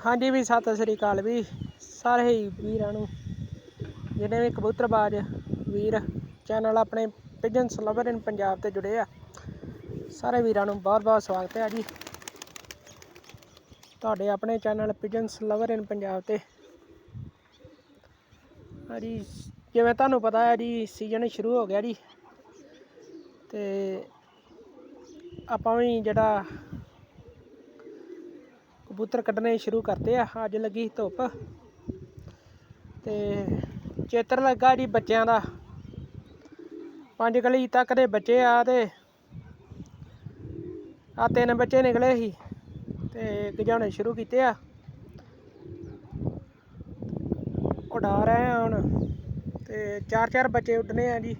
ਹਾਂਜੀ ਵੀ ਸਤਿ ਸ੍ਰੀ ਅਕਾਲ ਵੀ, ਸਾਰੇ ਹੀ ਵੀਰਾਂ ਨੂੰ ਜਿਹੜੇ ਵੀ ਕਬੂਤਰਬਾਜ਼ ਵੀਰ ਚੈਨਲ ਆਪਣੇ ਪਿਜਨ ਸਲਵਰ ਇਨ ਪੰਜਾਬ ਤੇ ਜੁੜੇ ਆ, ਸਾਰੇ ਵੀਰਾਂ ਨੂੰ ਬਹੁਤ ਬਹੁਤ ਸਵਾਗਤ ਹੈ ਜੀ। ਤੁਹਾਡੇ ਆਪਣੇ channel pigeon silver in Punjab ਤੇ। ਹਾਂਜੀ, ਜਿਵੇਂ ਤੁਹਾਨੂੰ ਪਤਾ ਹੈ ਜੀ ਸੀਜ਼ਨ ਸ਼ੁਰੂ ਹੋ ਗਿਆ ਜੀ। ਤੇ ਆਪਾਂ ਵੀ ਜਿਹੜਾ ਕਬੂਤਰ ਕੱਢਣੇ ਸ਼ੁਰੂ ਕਰਤੇ ਆ, ਅੱਜ ਲੱਗੀ ਧੁੱਪ। ਤੇ ਚੇਤਰ ਲੱਗਾ ਜੀ ਬੱਚਿਆਂ ਦਾ। ਪੰਜ ਗਲੀ ਤੱਕ ਦੇ ਬੱਚੇ ਆ ਤੇ ਆ ਤਿੰਨ ਬੱਚੇ ਨਿਕਲੇ ਸੀ ਤੇ ਗਜਾਉਣੇ ਸ਼ੁਰੂ ਕੀਤੇ ਆ। ਉਡਾ ਰਹੇ ਆ ਹੁਣ ਤੇ ਚਾਰ ਚਾਰ ਬੱਚੇ ਉੱਡਨੇ ਆ ਜੀ।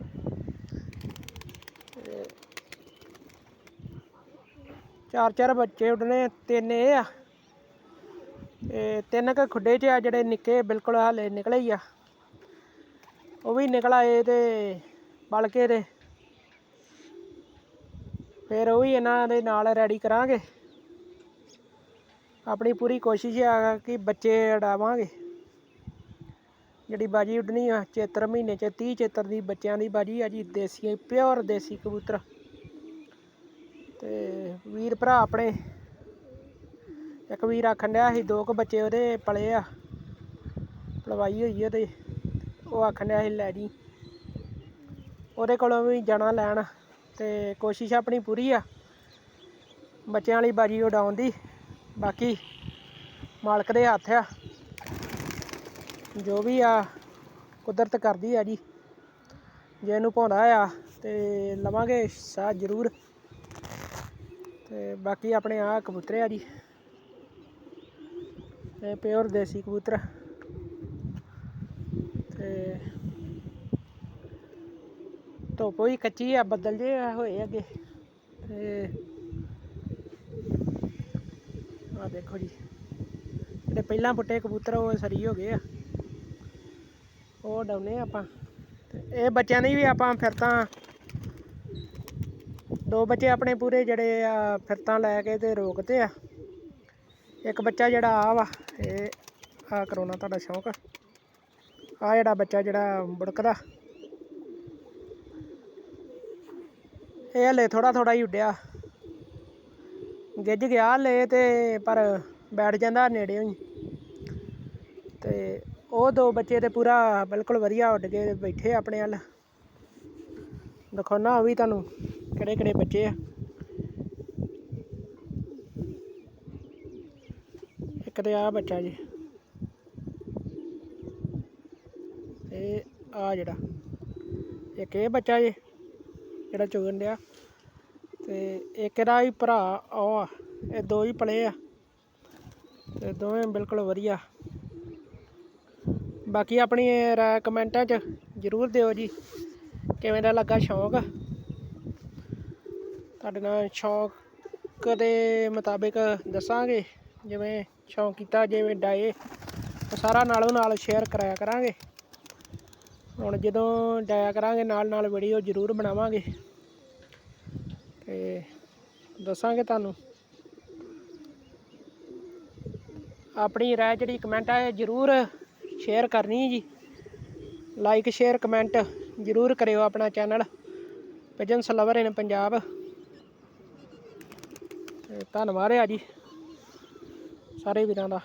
ਚਾਰ ਚਾਰ ਬੱਚੇ ਉੱਡਨੇ ਤਿੰਨ ਇਹ ਆ। ਤੇ ਤਿੰਨ ਕ ਖੁੱਡੇ 'ਚ ਆ ਜਿਹੜੇ ਨਿੱਕੇ, ਬਿਲਕੁਲ ਹਾਲੇ ਨਿਕਲੇ ਹੀ ਆ। ਉਹ ਵੀ ਨਿਕਲ ਆਏ ਤੇ ਬਲਕੇ ਦੇ ਫਿਰ ਉਹ ਵੀ ਇਹਨਾਂ ਦੇ ਨਾਲ ਰੈਡੀ ਕਰਾਂਗੇ। ਆਪਣੀ ਪੂਰੀ ਕੋਸ਼ਿਸ਼ ਆ ਕਿ ਬੱਚੇ ਉਡਾਵਾਂਗੇ ਜਿਹੜੀ ਬਾਜੀ ਉੱਡਣੀ ਆ, ਚੇਤਰ ਮਹੀਨੇ 'ਚ 30 ਚੇਤਰ ਦੀ ਬੱਚਿਆਂ ਦੀ ਬਾਜੀ ਆ ਜੀ, ਦੇਸੀ ਪਿਓਰ ਦੇਸੀ ਕਬੂਤਰ। ਤੇ ਵੀਰ ਭਰਾ ਆਪਣੇ ਇੱਕ ਵੀਰ ਆਖਣ ਡਿਆ ਸੀ, ਦੋ ਕੁ ਬੱਚੇ ਉਹਦੇ ਪਲੇ ਆ। ਪਲਵਾਈ ਹੋਈ ਉਹਦੇ। ਉਹ ਆਖਣ ਡਿਆ ਸੀ, ਲੈ ਜੀ। ਉਹਦੇ ਕੋਲੋਂ ਵੀ ਜਾਣਾ ਲੈਣ ਤੇ ਕੋਸ਼ਿਸ਼ ਆਪਣੀ ਪੂਰੀ ਆ। ਬੱਚਿਆਂ ਵਾਲੀ ਬਾਜੀ ਉਡਾਉਣ ਦੀ। ਬਾਕੀ ਮਾਲਕ ਦੇ ਹੱਥ ਆ। ਜੋ ਵੀ ਆ, ਕੁਦਰਤ ਕਰਦੀ ਆ ਜੀ। ਜੇ ਇਹਨੂੰ ਪਾਉਂਦਾ ਆ ਤੇ ਲਵਾਂਗੇ ਸਾਹ ਜ਼ਰੂਰ। ਤੇ ਬਾਕੀ ਆਪਣੇ ਆ ਕਬੂਤਰ ਆ ਜੀ। ਇਹ ਪਿਓਰ ਦੇਸੀ ਕਬੂਤਰ। ਤੇ ਧੁੱਪ ਵੀ ਕੱਚੀ ਆ, ਬੱਦਲ ਜੇ ਹੋਏ ਅੱਗੇ। ਤੇ ਆ ਦੇਖੋ ਜੀ, ਜਿਹੜੇ ਪਹਿਲਾਂ ਫੁੱਟੇ ਕਬੂਤਰ ਉਹ ਸਰੀ ਹੋ ਗਏ ਆ। ਉਹ ਡਾਉਨੇ ਆਪਾਂ। ਤੇ ਇਹ ਬੱਚਿਆਂ ਦੀ ਵੀ ਆਪਾਂ ਫਿਰ ਤਾਂ ਦੋ ਬੱਚੇ ਆਪਣੇ ਪੂਰੇ ਜਿਹੜੇ ਆ ਫਿਰਤਾਂ ਲੈ ਕੇ ਤੇ ਰੋਕਦੇ ਆ। ਇੱਕ ਬੱਚਾ ਜਿਹੜਾ ਆ ਵਾ, ਇਹ ਆ ਕਰਾਉਣਾ ਤੁਹਾਡਾ ਸ਼ੌਂਕ ਆ। ਜਿਹੜਾ ਬੱਚਾ ਜਿਹੜਾ ਬੁੜਕਦਾ। ਇਹ ਹਲੇ ਥੋੜਾ ਥੋੜਾ ਹੀ ਉੱਡਿਆ। ਗਿੱਜ ਗਿਆ ਹਲੇ ਤੇ ਪਰ ਬੈਠ ਜਾਂਦਾ ਨੇੜੇ ਹੀ ਤੇ ਉਹ ਦੋ ਬੱਚੇ ਤੇ ਪੂਰਾ ਬਿਲਕੁਲ ਵਧੀਆ ਉੱਡ ਕੇ ਬੈਠੇ ਆਪਣੇ ਵੱਲ। ਦਿਖਾਉਣਾ ਉਹ ਵੀ ਤੁਹਾਨੂੰ ਕਿਹੜੇ ਕਿਹੜੇ ਬੱਚੇ ਆ। ਇੱਕ ਤੇ ਆ ਬੱਚਾ ਜੀ। ਇਹ ਆ ਜਿਹੜਾ, ਇੱਕ ਇਹ ਬੱਚਾ ਜੀ, ਜਿਹੜਾ ਚੁਗਣ ਡਿਆ। ਤੇ ਇੱਕ ਇਹਦਾ ਹੀ ਭਰਾ, ਉਹ ਆ, ਇਹ ਦੋ ਹੀ ਪਲੇ ਆ। ਤੇ ਦੋਵੇਂ ਬਿਲਕੁਲ ਵਧੀਆ। ਬਾਕੀ ਆਪਣੀ ਰਾਏ ਕਮੈਂਟਾਂ 'ਚ ਜ਼ਰੂਰ ਦਿਓ ਜੀ, ਕਿਵੇਂ ਦਾ ਲੱਗਾ ਸ਼ੌਂਕ? ਤੁਹਾਡੇ ਨਾਲ ਸ਼ੌਂਕ ਦੇ ਮੁਤਾਬਿਕ ਦੱਸਾਂਗੇ। ਜਿਵੇਂ ਸ਼ੌਂਕ ਕੀਤਾ, ਜਿਵੇਂ ਡਾਏ, ਉਹ ਸਾਰਾ ਨਾਲੋਂ ਨਾਲ ਸ਼ੇਅਰ ਕਰਾਇਆ ਕਰਾਂਗੇ। ਹੁਣ ਜਦੋਂ ਡਾਇਆ ਕਰਾਂਗੇ, ਨਾਲ ਨਾਲ ਵੀਡੀਓ ਜ਼ਰੂਰ ਬਣਾਵਾਂਗੇ। ਤੇ ਦੱਸਾਂਗੇ ਤੁਹਾਨੂੰ। ਆਪਣੀ ਰਾਏ ਜਿਹੜੀ ਕਮੈਂਟ ਹੈ ਜ਼ਰੂਰ ਸ਼ੇਅਰ ਕਰਨੀ ਜੀ। ਲਾਈਕ ਸ਼ੇਅਰ ਕਮੈਂਟ ਜ਼ਰੂਰ ਕਰਿਓ ਆਪਣਾ ਚੈਨਲ ਭਜਨ ਸਲਵਰ ਇਨ ਪੰਜਾਬ। ਧੰਨਵਾਦ ਆ ਜੀ। ਸਾਰੇ ਵੀਰਾਂ ਦਾ